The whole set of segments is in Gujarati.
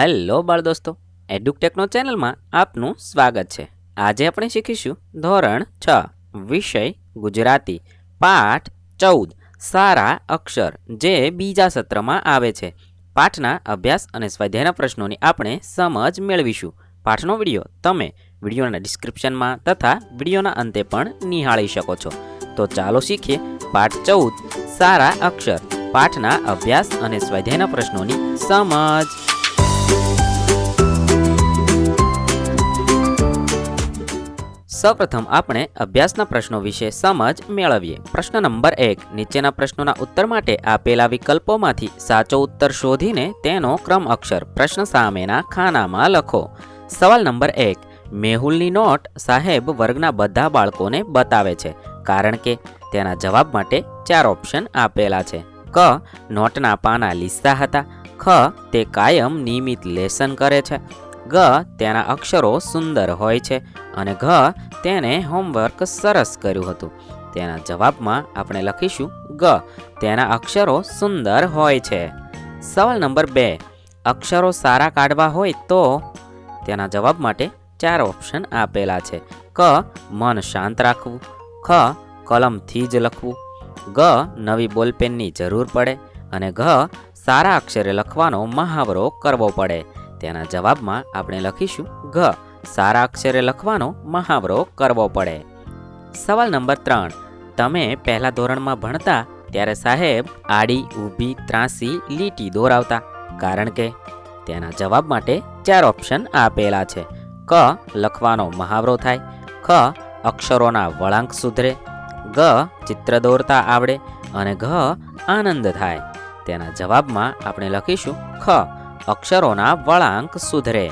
હેલો બાળ દોસ્તો એડુકટેકનો ચેનલમાં આપનું સ્વાગત છે. આજે આપણે શીખીશું ધોરણ છ, વિષય ગુજરાતી, પાઠ ચૌદ, સારા અક્ષર, જે બીજા સત્રમાં આવે છે. પાઠના અભ્યાસ અને સ્વાધ્યાયના પ્રશ્નોની આપણે સમજ મેળવીશું. પાઠનો વીડિયો તમે વિડીયોના ડિસ્ક્રિપ્શનમાં તથા વિડીયોના અંતે પણ નિહાળી શકો છો. તો ચાલો શીખીએ પાઠ ચૌદ, સારા અક્ષર, પાઠના અભ્યાસ અને સ્વાધ્યાયના પ્રશ્નોની સમજ. સૌપ્રથમ આપણે અભ્યાસના પ્રશ્નો વિશે સમજ મેળવીએ. પ્રશ્ન નંબર એક, નીચેના પ્રશ્નોના ઉત્તર માટે આપેલા વિકલ્પોમાંથી સાચો ઉત્તર શોધીને તેનો ક્રમ અક્ષર, પ્રશ્ન સામેના ખાનામાં લખો. સવાલ નંબર એક, મેહુલની નોટ સાહેબ વર્ગના બધા બાળકોને બતાવે છે, કારણ કે તેના જવાબ માટે ચાર ઓપ્શન આપેલા છે. ક, નોટના પાના લીસા હતા. ખ, તે કાયમ નિયમિત લેસન કરે છે. ગ તેના અક્ષરો સુંદર હોય છે અને ઘ તેને હોમવર્ક સરસ કર્યું હતું. તેના જવાબમાં આપણે લખીશું ગ, તેના અક્ષરો સુંદર હોય છે. સવાલ નંબર બે, અક્ષરો સારા કાઢવા હોય તો? તેના જવાબ માટે ચાર ઓપ્શન આપેલા છે. ક, મન શાંત રાખવું. ખ, કલમથી જ લખવું. ગ, નવી બોલપેનની જરૂર પડે. અને ઘ, સારા અક્ષરે લખવાનો મહાવરો કરવો પડે. તેના જવાબમાં આપણે લખીશું, ઘ, સારા અક્ષરે લખવાનો મહાવરો કરવો પડે. સવાલ નંબર ત્રણ, તમે પહેલા ધોરણમાં ભણતા ત્યારે સાહેબ આડી, ઊભી, ત્રાસી, લીટી દોરાવતા, કારણ કે તેના જવાબ માટે ચાર ઓપ્શન આપેલા છે. ક, લખવાનો મહાવરો થાય. ખ, અક્ષરોના વળાંક સુધરે. ગ, ચિત્ર દોરતા આવડે અને ઘ, આનંદ થાય. તેના જવાબમાં આપણે લખીશું, ખ અક્ષરોના વળાંક સુધરે.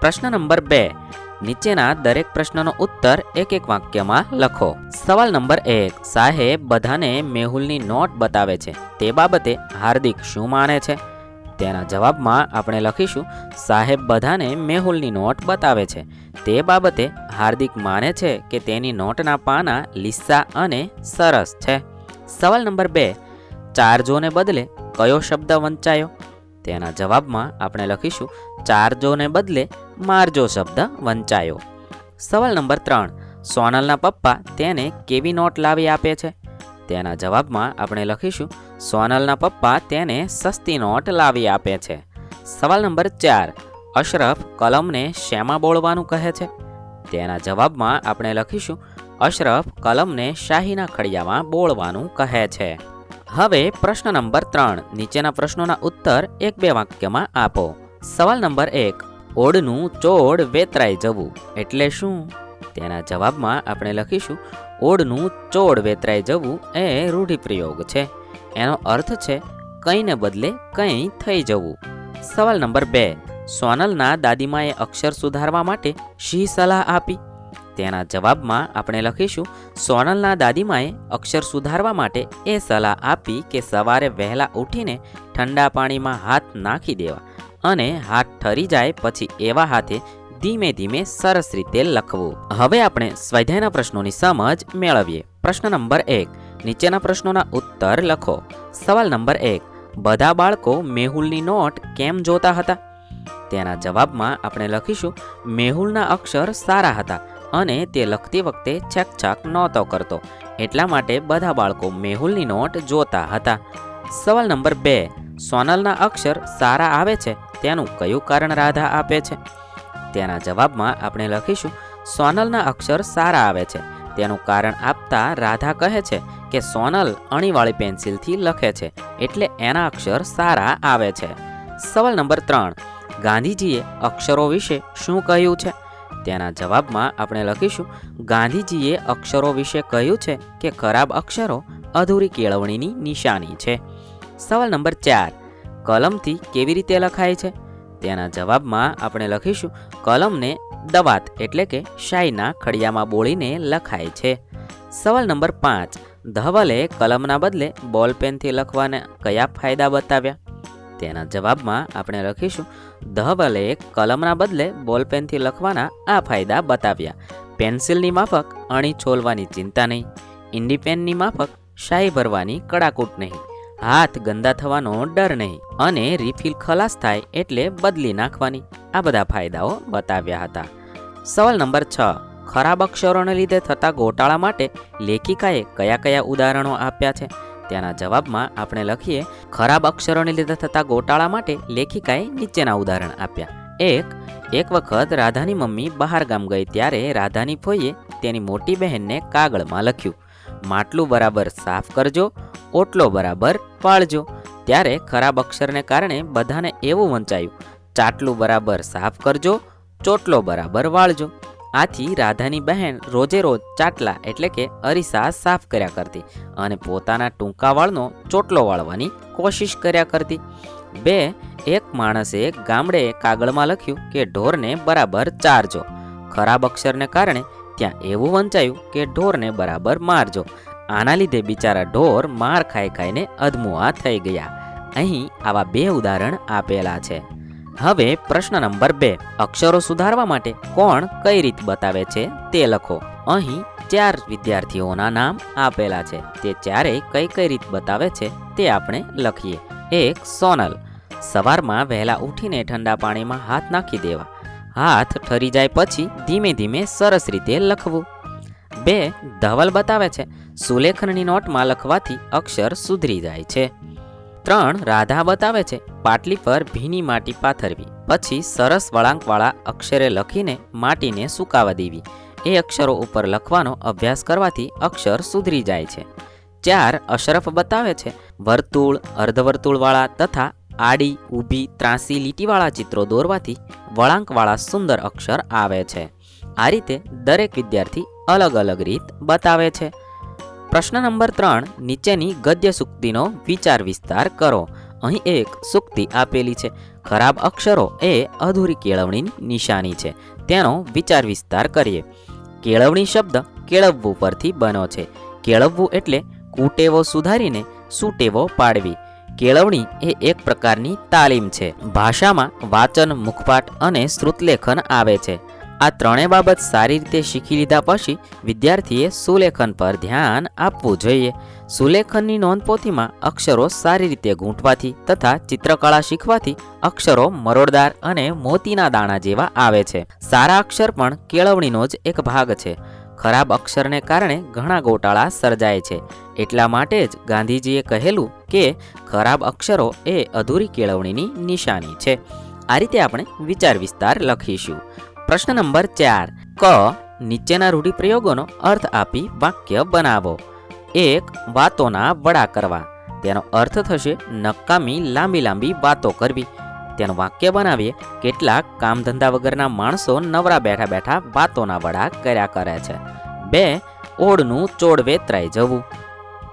પ્રશ્ન નંબર બે. નીચેના દરેક પ્રશ્નનો ઉત્તર એક એક વાક્યમાં લખો. સવાલ નંબર એક. સાહેબ, બધાને મેહુલની નોટ બતાવે છે. તે બાબતે હાર્દિક શું માને છે? તેના જવાબમાં આપણે લખીશું, સાહેબ, બધાને મેહુલની નોટ બતાવે છે. તે બાબતે હાર્દિક માને છે કે તેની નોટના પાના લીસા અને સરસ છે. સવાલ નંબર બે. ચારજોને બદલે કયો શબ્દ વંચાયો? તેના જવાબમાં આપણે લખીશું, ચારજોને બદલે મારજો શબ્દ વંચાયો. સવાલ નંબર ત્રણ, સોનલના પપ્પા તેને કેવી નોટ લાવી આપે છે? તેના જવાબમાં આપણે લખીશું, સોનલના પપ્પા તેને સસ્તી નોટ લાવી આપે છે. સવાલ નંબર ચાર, અશરફ કલમને શેમાં બોળવાનું કહે છે? તેના જવાબમાં આપણે લખીશું, અશરફ કલમને શાહીના ખડિયામાં બોળવાનું કહે છે. હવે પ્રશ્ન નંબર ત્રણ. નીચેના પ્રશ્નોના ઉત્તર એક બે વાક્યમાં આપો. સવાલ નંબર એક. ઓડનું ચોડ વેતરાઈ જવું એટલે શું? તેના જવાબમાં આપણે લખીશું ઓડનું ચોડ વેતરાઈ જવું એ રૂઢિપ્રયોગ છે. એનો અર્થ છે, કંઈને બદલે કંઈ થઈ જવું. સવાલ નંબર બે. સોનલના દાદીમાએ અક્ષર સુધારવા માટે શી સલાહ આપી? તેના જવાબમાં આપણે લખીશું, સોનલના દાદીમાએ અક્ષર સુધારવા માટે એ સલાહ આપી કે સવારે વહેલા ઉઠીને ઠંડા પાણીમાં હાથ નાખી દેવા અને હાથ ઠરી જાય પછી એવા હાથે ધીમે ધીમે સરસ રીતે લખવું. હવે આપણે સ્વાધ્યાયના પ્રશ્નોની સમજ મેળવીએ. પ્રશ્ન નંબર એક, નીચેના પ્રશ્નોના ઉત્તર લખો. સવાલ નંબર એક, બધા બાળકો મેહુલની નોટ કેમ જોતા હતા? તેના જવાબમાં આપણે લખીશું, મેહુલના અક્ષર સારા હતા. અને તે લખતી વખતે છકછક નહોતો કરતો. એટલા માટે બધા બાળકો મેહુલની નોટ જોતા હતા. સવાલ નંબર બે, સોનલના અક્ષર સારા આવે છે? તેનું કયું કારણ રાધા આપે છે? તેના જવાબમાં આપણે લખીશું, સોનલના અક્ષર સારા આવે છે. તેનું કારણ આપતા રાધા કહે છે કે સોનલ અણીવાળી પેન્સિલથી લખે છે, એટલે એના અક્ષર સારા આવે છે. સવાલ નંબર ત્રણ, ગાંધીજીએ અક્ષરો વિશે શું કહ્યું છે? તેના જવાબમાં આપણે લખીશું, ગાંધીજીએ અક્ષરો વિશે કહ્યું છે કે ખરાબ અક્ષરો અધૂરી કેળવણીની નિશાની છે. સવાલ નંબર ચાર, કલમથી કેવી રીતે લખાય છે? તેના જવાબમાં આપણે લખીશું, કલમને દવાત એટલે કે શાયના ખડિયામાં બોળીને લખાય છે. સવાલ નંબર પાંચ, ધવલે કલમના બદલે બોલપેનથી લખવાના કયા ફાયદા બતાવ્યા? તેના જવાબમાં આપણે લખીશું, ધવલે કલમના બદલે બોલપેનથી લખવાના આ ફાયદા બતાવ્યા. પેન્સિલની માફક અણી છોલવાની ચિંતા નહીં. ઇન્ડિપેનની માફક શાહી ભરવાની કડાકૂટ નહીં. હાથ ગંદા થવાનો ડર નહીં અને રિફિલ ખલાસ થાય એટલે બદલી નાખવાની. આ બધા ફાયદાઓ બતાવ્યા હતા. સવાલ નંબર છ. ખરાબ અક્ષરોને લીધે થતા ગોટાળા માટે લેખિકાએ કયા કયા ઉદાહરણો આપ્યા છે? તેના જવાબમાં આપણે લખીએ, ખરાબ અક્ષરોને લીધે થતા ગોટાળા માટે લેખિકાએ નીચેના ઉદાહરણ આપ્યા. એક એક વખત રાધાની મમ્મી બહાર ગામ ગઈ ત્યારે રાધાની ફોઈએ તેની મોટી બહેનને કાગળમાં લખ્યું, માટલું બરાબર સાફ કરજો, ઓટલો બરાબર વાળજો ત્યારે ખરાબ અક્ષરને કારણે બધાને એવું વંચાયું, ચાટલું બરાબર સાફ કરજો, ચોટલો બરાબર વાળજો. આથી રાધાની બહેન રોજે રોજ ચાટલા એટલે કે અરીસા સાફ કર્યા કરતી અને પોતાના ટૂંકા વાળનો ચોટલો વાળવાની કોશિશ કર્યા કરતી. બે, એક માણસે ગામડે કાગળમાં લખ્યું કે ઢોરને બરાબર ચારજો. ખરાબ અક્ષરને કારણે ત્યાં એવું વંચાયું કે ઢોરને બરાબર મારજો. આના લીધે બિચારા ઢોર માર ખાઈ ખાઈને અધમુઆ થઈ ગયા. અહીં આવા બે ઉદાહરણ આપેલા છે. હવે પ્રશ્ન નંબર બે. અક્ષરો સુધારવા માટે કોણ કઈ રીત બતાવે છે તે લખો. અહીં ચાર વિદ્યાર્થીઓના નામ આપેલા છે. તે ચારેય કઈ કઈ રીત બતાવે છે તે આપણે લખીએ. એક, સોનલ. સવારમાં વહેલા ઉઠીને ઠંડા પાણીમાં હાથ નાખી દેવા. હાથ ઠરી જાય પછી ધીમે ધીમે સરસ રીતે લખવું. બે, ધવલ બતાવે છે. સુલેખનની નોટમાં લખવાથી અક્ષર સુધરી જાય છે. ત્રણ રાધા બતાવે છે, પાટલી પર ભીની માટી પાથરવી. પછી સરસ વળાંકવાળા અક્ષરે લખીને માટીને સુકાવા દેવી. એ અક્ષરો ઉપર લખવાનો અભ્યાસ કરવાથી અક્ષર સુધરી જાય છે. ચાર અશરફ બતાવે છે, વર્તુળ, અર્ધવર્તુળવાળા તથા આડી, ઊભી, ત્રાંસી લીટીવાળા ચિત્રો દોરવાથી વળાંકવાળા સુંદર અક્ષર આવે છે. આ રીતે દરેક વિદ્યાર્થી અલગ અલગ રીત બતાવે છે. પ્રશ્ન નંબર ત્રણ, નીચેની ગદ્ય સૂક્તિનો વિચાર વિસ્તાર કરો. અહીં એક સૂક્તિ આપેલી છે. ખરાબ અક્ષરો એ અધૂરી કેળવણીની નિશાની છે. તેનો વિચાર વિસ્તાર કરીએ. કેળવણી શબ્દ કેળવવું પરથી બનો છે. કેળવવું એટલે કુટેવો સુધારીને સુટેવો પાડવી. કેળવણી એ એક પ્રકારની તાલીમ છે. ભાષામાં વાચન, મુખપાઠ અને શ્રુતલેખન આવે છે. આ ત્રણેય બાબત સારી રીતે શીખી લીધા પછી વિદ્યાર્થીએ સુલેખન પર ધ્યાન આપવું જોઈએ. સુલેખનની નોંધપોથીમાં અક્ષરો સારી રીતે ગૂંટવાથી તથા ચિત્રકળા શીખવાથી અક્ષરો મરોડદાર અને મોતીના દાણા જેવા આવે છે. સારા અક્ષર પણ કેળવણીનો જ એક ભાગ છે. ખરાબ અક્ષરને કારણે ઘણા ગોટાળા સર્જાય છે. એટલા માટે જ ગાંધીજીએ કહેલું કે ખરાબ અક્ષરો એ અધૂરી કેળવણીની નિશાની છે. આ રીતે આપણે વિચાર વિસ્તાર લખીશું. પ્રશ્ન નંબર ચાર. ક. નીચેના રૂઢિપ્રયોગોનો અર્થ આપી વાક્ય બનાવો. એક. વાતોના વડા કરવા. તેનો અર્થ થશે નકામી લાંબી લાંબી વાતો કરવી. તેનું વાક્ય બનાવીએ કેટલાક કામ વગરના માણસો નવરા બેઠા બેઠા વાતોના વડા કર્યા કરે છે. બે. ઓળનું ચોડ વેતરાઈ જવું.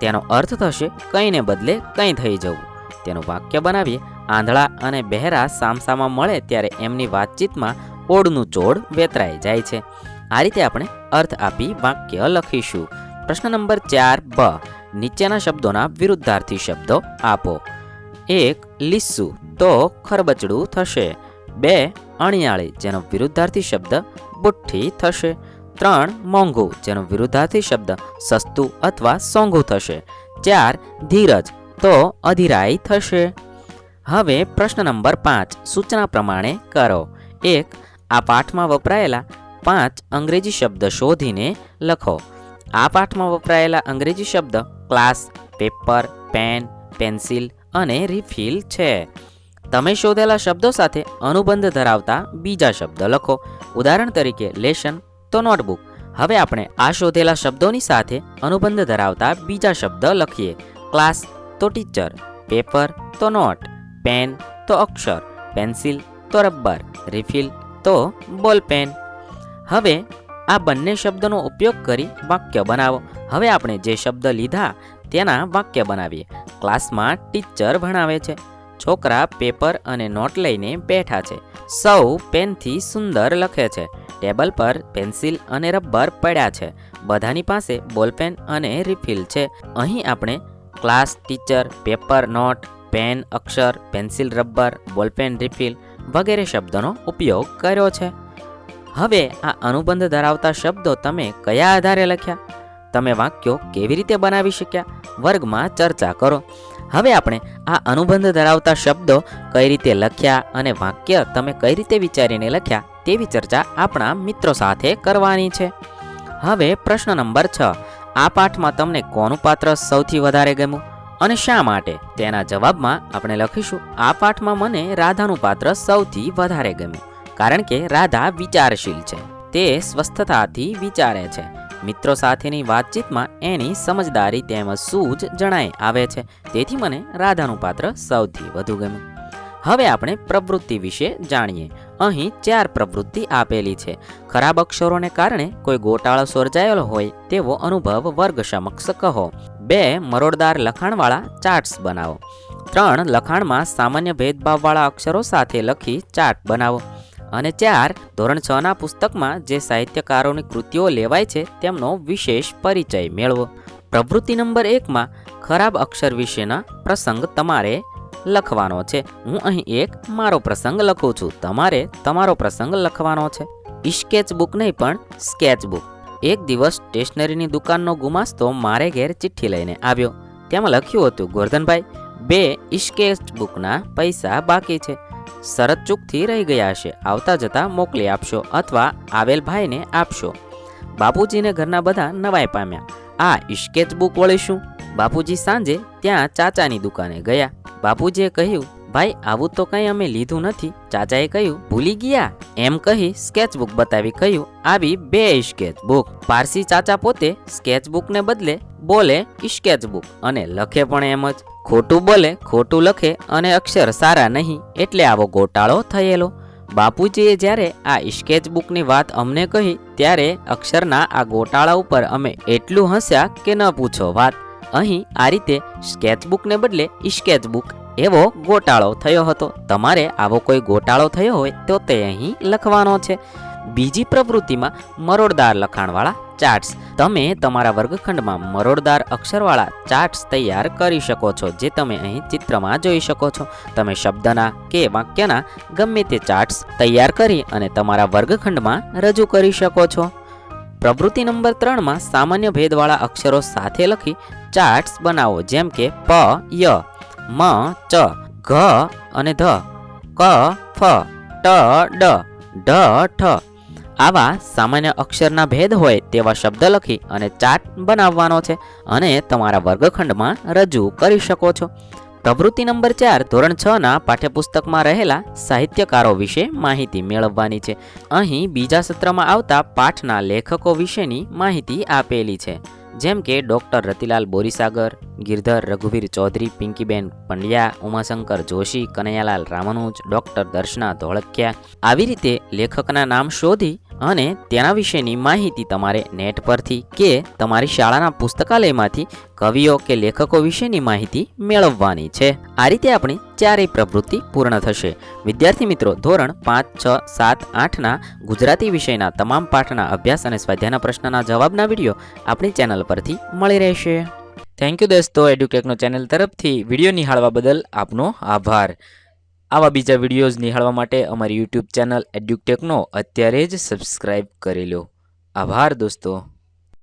તેનો અર્થ થશે કંઈને બદલે કંઈ થઈ જવું. તેનું વાક્ય બનાવીએ આંધળા અને બહેરા સામસામા મળે ત્યારે એમની વાતચીતમાં ઓળનું ચોડ વેતરાઈ જાય છે. આ રીતે આપણે અર્થ આપી વાક્ય લખીશું. પ્રશ્ન નંબર ચાર, બ. નીચેના શબ્દોના વિરુદ્ધાર્થી શબ્દો આપો. એક લીસ્સુ તો ખરબચડું થશે. બે, અણિયાળી, જેનો વિરુદ્ધાર્થી શબ્દ બુઠ્ઠી થશે. ત્રણ, મોંઘું, જેનો વિરુદ્ધાર્થી શબ્દ સસ્તું અથવા સોંઘું થશે. ચાર, ધીરજ, તો અધિરાઈ થશે. હવે પ્રશ્ન નંબર પાંચ, સૂચના પ્રમાણે કરો. એક આ પાઠમાં વપરાયેલા પાંચ અંગ્રેજી શબ્દ શોધીને લખો. આ પાઠમાં વપરાયેલા અંગ્રેજી શબ્દ ક્લાસ, પેપર, પેન, પેન્સિલ અને રિફિલ છે. તમે શોધેલા શબ્દો સાથે અનુબંધ ધરાવતા બીજા શબ્દ લખો. ઉદાહરણ તરીકે લેશન, તો નોટબુક. હવે આપણે આ શોધેલા શબ્દોની સાથે અનુબંધ ધરાવતા બીજા શબ્દ લખીએ. ક્લાસ, તો ટીચર. પેપર, તો નોટ. પેન, તો અક્ષર. પેન્સિલ, તો રબર. રિફિલ તો બોલ પેન. હવે આ બંને શબ્દનો ઉપયોગ કરી વાક્ય બનાવો. હવે આપણે જે શબ્દ લીધા તેના વાક્ય બનાવીએ. ક્લાસમાં ટીચર ભણાવે છે. છોકરા પેપર અને નોટ લઈને બેઠા છે. સૌ પેનથી સુંદર લખે છે. ટેબલ પર પેન્સિલ અને રબર પડ્યા છે. બધાની પાસે બોલપેન અને રિફિલ છે. અહીં આપણે class teacher, paper, note, pen, akshar, pencil, rubber ball pen refill વગેરે શબ્દોનો ઉપયોગ કર્યો છે. હવે આ અનુબંધ ધરાવતા શબ્દો તમે કયા આધારે લખ્યા? તમે વાક્યો કેવી રીતે બનાવી શક્યા? વર્ગમાં ચર્ચા કરો. હવે આપણે આ અનુબંધ ધરાવતા શબ્દો કઈ રીતે લખ્યા અને વાક્ય તમે કઈ રીતે વિચારીને લખ્યા તેવી ચર્ચા આપણા મિત્રો સાથે કરવાની છે. હવે પ્રશ્ન નંબર છ. આ પાઠમાં તમને કોનું પાત્ર સૌથી વધારે ગમ્યું? અને શા માટે? તેના જવાબમાં આપણે લખીશું, આ પાઠમાં મને રાધાનું પાત્ર સૌથી વધારે ગમ્યું, કારણ કે રાધા વિચારશીલ છે, તે સ્વસ્થતાથી વિચારે છે. મિત્રો સાથેની વાતચીતમાં એની સમજદારી તેમજ સૂઝ જણાય આવે છે, તેથી મને રાધાનું પાત્ર સૌથી વધુ ગમ્યું. હવે આપણે પ્રવૃત્તિ વિશે જાણીએ. અહીં ચાર પ્રવૃત્તિ આપેલી છે. ખરાબ અક્ષરોને કારણે કોઈ ગોટાળો સર્જાયેલો હોય તેવો અનુભવ વર્ગ સમક્ષ કહો. બે મરોડદાર લખાણવાળા ચાર્ટ્સ બનાવો. ત્રણ લખાણમાં સામાન્ય ભેદભાવવાળા અક્ષરો સાથે લખી ચાર્ટ બનાવો. અને ચાર ધોરણ છના પુસ્તકમાં જે સાહિત્યકારોની કૃતિઓ લેવાય છે તેમનો વિશેષ પરિચય મેળવો. પ્રવૃત્તિ નંબર એકમાં ખરાબ અક્ષર વિશેના પ્રસંગ તમારે લખવાનો છે. હું અહીં એક મારો પ્રસંગ લખું છું. તમારે તમારો પ્રસંગ લખવાનો છે. સ્કેચ બુક નહીં પણ સ્કેચ બુક એક દિવસ સ્ટેશનરીની દુકાનનો ગુમાસ્તો મારે ઘેર ચિઠ્ઠી લઈને આવ્યો. તેમાં લખ્યું હતું, ગોરધનભાઈ, બે ઇશ્કેસ્ટ બુકના પૈસા બાકી છે. શરત ચૂકથી રહી ગયા હશે આવતા જતા મોકલી આપશો અથવા આવેલ ભાઈને આપશો. બાપુજીને ઘરના બધા નવાઈ પામ્યા. આ ઇશ્કેચ બુક વળી શું? બાપુજી સાંજે ત્યાં ચાચાની દુકાને ગયા. બાપુજીએ કહ્યું ભાઈ, આવું તો કંઈ અમે લીધું નથી. ચાચાએ કહ્યું, ભૂલી ગયા? એમ કહી સ્કેચબુક બતાવી કહ્યું, આવી બે સ્કેચ બુક પારસી ચાચા પોતે સ્કેચબુકને બદલે બોલે સ્કેચબુક અને લખે પણ એમ જ. ખોટું બોલે, ખોટું લખે અને અક્ષર સારા નહીં, એટલે આવો ગોટાળો થયેલો. બાપુજીએ જ્યારે આ સ્કેચબુકની વાત અમને કહી, ત્યારે અક્ષરના આ ગોટાળા ઉપર અમે એટલું હસ્યા કે ન પૂછો વાત. અહીં આ રીતે સ્કેચબુકને બદલે સ્કેચબુક એવો ગોટાળો થયો હતો. તમારે આવો કોઈ ગોટાળો થયો હોય તો તે અહીં લખવાનો છે. બીજી પ્રવૃત્તિમાં મરોડદાર લખાણવાળા ચાર્ટ્સ. તમે તમારા વર્ગખંડમાં મરોડદાર અક્ષરવાળા ચાર્ટ્સ તૈયાર કરી શકો છો, જે તમે અહીં ચિત્રમાં જોઈ શકો છો. તમે શબ્દના કે વાક્યના ગમે તે ચાર્ટ્સ તૈયાર કરી અને તમારા વર્ગખંડમાં રજૂ કરી શકો છો. પ્રવૃત્તિ નંબર ત્રણમાં સામાન્ય ભેદવાળા અક્ષરો સાથે લખી ચાર્ટ્સ બનાવો, જેમ કે પ, ય. મ, ચ, ઘ અને ધ. ક, ફ, ટ, ડ, ઢ, ઠ. આવા સામાન્ય અક્ષરના ભેદ હોય તેવા શબ્દ લખી અને ચાર્ટ બનાવવાનો છે અને તમારા વર્ગખંડમાં રજૂ કરી શકો છો. પ્રવૃત્તિ નંબર ચાર, ધોરણ છ ના પાઠ્યપુસ્તકમાં રહેલા સાહિત્યકારો વિશે માહિતી મેળવવાની છે. અહીં બીજા સત્રમાં આવતા પાઠના લેખકો વિશેની માહિતી આપેલી છે. જેમ કે ડૉક્ટર રતિલાલ બોરીસાગર, ગિરધર રઘુવીર ચૌધરી, પિંકીબેન પંડ્યા, ઉમાશંકર જોશી, કનૈયાલાલ રામાનુજ, ડૉક્ટર દર્શના ધોળકિયા. આવી રીતે લેખકના નામ શોધી અને તેના વિશેની માહિતી તમારે નેટ પરથી કે તમારી શાળાના પુસ્તકાલયમાંથી કવિઓ કે લેખકો વિશેની માહિતી મેળવવાની છે. આ રીતે આપણી ચારેય પ્રવૃત્તિ પૂર્ણ થશે. વિદ્યાર્થી મિત્રો, ધોરણ પાંચ, છ, સાત, આઠના ગુજરાતી વિષયના તમામ પાઠના અભ્યાસ અને સ્વાધ્યાયના પ્રશ્નના જવાબના વીડિયો આપણી ચેનલ પરથી મળી રહેશે. થેન્ક યુ દોસ્તો એડ્યુકેકનો ચેનલ તરફથી વીડિયો નિહાળવા બદલ આપનો આભાર. આવા બીજા વિડીયોઝ નિહાળવા માટે અમારી યુટ્યુબ ચેનલ એડ્યુટેકનો અત્યારે જ સબસ્ક્રાઈબ કરી લો. આભાર દોસ્તો.